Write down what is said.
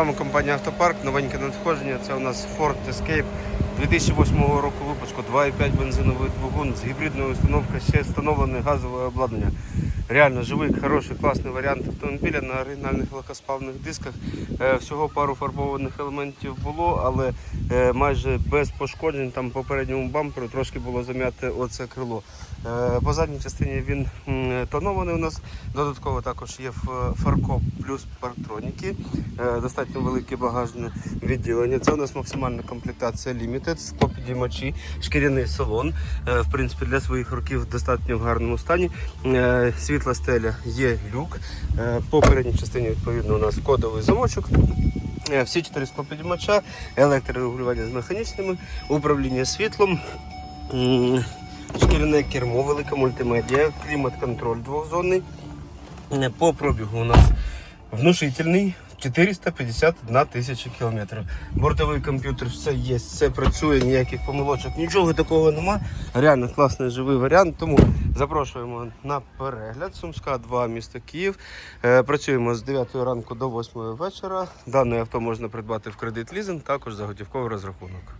Вами компанія Автопарк, новеньке надходження. Це у нас Ford Escape 2008 року випуску, 2,5 бензиновий двигун з гібридною установкою, ще встановлене газове обладнання. Реально живий, хороший, класний варіант автомобіля на оригінальних легкоспавних дисках. Е, Всього пару фарбованих елементів було, але е, майже без пошкоджень. Там по передньому бамперу трошки було зам'яте оце крило. Е, По задній частині він тонований у нас. Додатково також є фаркоп плюс партроніки. Достатньо велике багажне відділення. Це у нас максимальна комплектація Limited, склопідіймачі, шкіряний салон. В принципі, для своїх років достатньо в гарному стані. Е, Світла стеля є люк. Е, По передній частині відповідно у нас кодовий замочок. Е, Всі чотири склопідіймача, електрорегулювання з механічними, управління світлом. Шкіряне кермо, велика мультимедія, клімат-контроль двохзонний. Е, По пробігу у нас внушительний 451 тисяча кілометрів. Бортовий комп'ютер, все є, все працює, ніяких помилочок, нічого такого нема. Реально класний живий варіант. Тому запрошуємо на перегляд. Сумська 2, місто Київ. Е, Працюємо з 9 ранку до 8 вечора. Дане авто можна придбати в кредит лізинг, також за готівковий розрахунок.